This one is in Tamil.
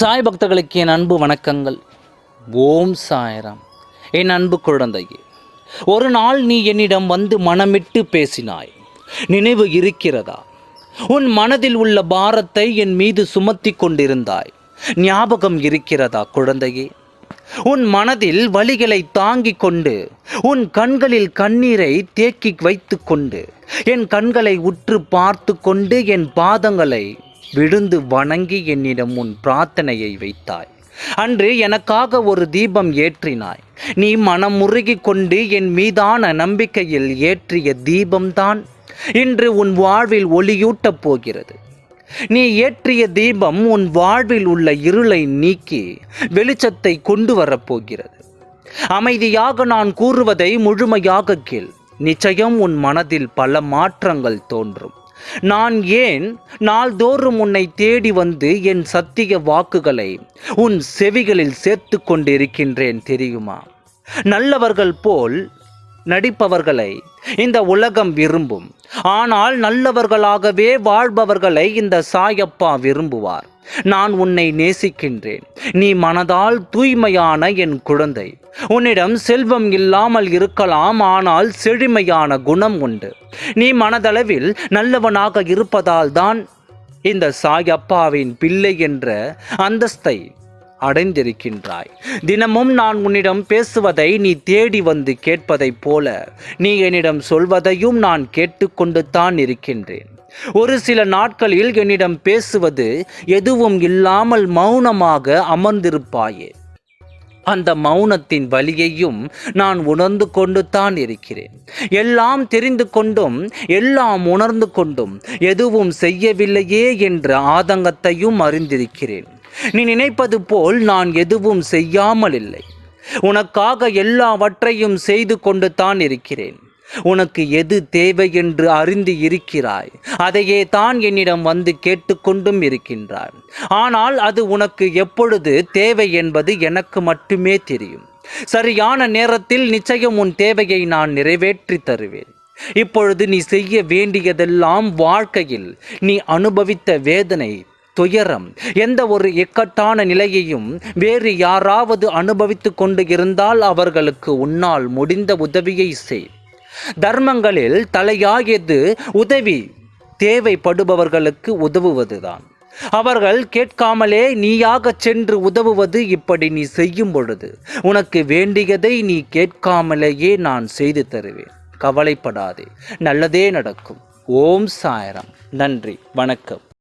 சாய் பக்தர்களுக்கு என் அன்பு வணக்கங்கள். ஓம் சாயராம். என் அன்பு குழந்தையே ஒரு நாள் நீ என்னிடம் வந்து மனமிட்டு பேசினாய். நினைவு இருக்கிறதா? உன் மனதில் உள்ள பாரத்தை என் மீது சுமத்தி கொண்டிருந்தாய். ஞாபகம் இருக்கிறதா குழந்தையே? உன் மனதில் வலிகளை தாங்கிக் கொண்டு உன் கண்களில் கண்ணீரை தேக்கி வைத்துக்கொண்டு என் கண்களை உற்று பார்த்து கொண்டு என் பாதங்களை விழுந்து வணங்கி என்னிடம் உன் பிரார்த்தனையை வைத்தாய். அன்று எனக்காக ஒரு தீபம் ஏற்றினாய். நீ மனமுருகி கொண்டு என் மீதான நம்பிக்கையில் ஏற்றிய தீபம்தான் இன்று உன் வாழ்வில் ஒளியூட்டப் போகிறது. நீ ஏற்றிய தீபம் உன் வாழ்வில் உள்ள இருளை நீக்கி வெளிச்சத்தை கொண்டு வரப்போகிறது அமைதியாக நான் கூறுவதை முழுமையாக கேள். நிச்சயம் உன் மனதில் பல மாற்றங்கள் தோன்றும். நான் ஏன் நாள்தோறும் உன்னை தேடி வந்து என் சத்திய வாக்குகளை உன் செவிகளில் சேர்த்து கொண்டிருக்கின்றேன் தெரியுமா? நல்லவர்கள் போல் நடிப்பவர்களை இந்த உலகம் விரும்பும். ஆனால் நல்லவர்களாகவே வாழ்பவர்களை இந்த சாயப்பா விரும்புவார். நான் உன்னை நேசிக்கின்றேன். நீ மனதால் தூய்மையான என் குழந்தை. உன்னிடம் செல்வம் இல்லாமல் இருக்கலாம் ஆனால் செழுமையான குணம் உண்டு. நீ மனதளவில் நல்லவனாக இருப்பதால் தான் இந்த சாயப்பாவின் பிள்ளை என்ற அந்தஸ்தை அடைந்திருக்கின்றாய். தினமும் நான் உன்னிடம் பேசுவதை நீ தேடி வந்து கேட்பதைப் போல நீ என்னிடம் சொல்வதையும் நான் கேட்டுக்கொண்டு தான் இருக்கின்றேன். ஒரு சில நாட்களில் என்னிடம் பேசுவது எதுவும் இல்லாமல் மௌனமாக அமர்ந்திருப்பாயே. அந்த மௌனத்தின் வலியையும் நான் உணர்ந்து கொண்டு தான் இருக்கிறேன். எல்லாம் தெரிந்து கொண்டும் எல்லாம் உணர்ந்து கொண்டும் எதுவும் செய்யவில்லையே என்ற ஆதங்கத்தையும் அறிந்திருக்கிறேன். நீ நினைப்பது போல் நான் எதுவும் செய்யாமல் இல்லை. உனக்காக எல்லாவற்றையும் செய்து கொண்டு தான் இருக்கிறேன். உனக்கு எது தேவை என்று அறிந்து இருக்கிறாய்? அதையே தான் என்னிடம் வந்து கேட்டுக்கொண்டும் இருக்கின்றாய் ஆனால் அது உனக்கு எப்பொழுது தேவை என்பது எனக்கு மட்டுமே தெரியும். சரியான நேரத்தில் நிச்சயம் உன் தேவையை நான் நிறைவேற்றி தருவேன். இப்பொழுது நீ செய்ய வேண்டியதெல்லாம் வாழ்க்கையில் நீ அனுபவித்த வேதனை துயரம் எந்த ஒரு இக்கட்டான நிலையையும் வேறு யாராவது அனுபவித்து கொண்டு இருந்தால் அவர்களுக்கு உன்னால் முடிந்த உதவியை செய். தர்மங்களில் தலையாகியது உதவி தேவைப்படுபவர்களுக்கு உதவுவதுதான். அவர்கள் கேட்காமலே நீயாகச் சென்று உதவுவது இப்படி நீ செய்யும் பொழுது உனக்கு வேண்டியதை நீ கேட்காமலேயே நான் செய்து தருவேன். கவலைப்படாதே நல்லதே நடக்கும். ஓம் சாயரம். நன்றி வணக்கம்.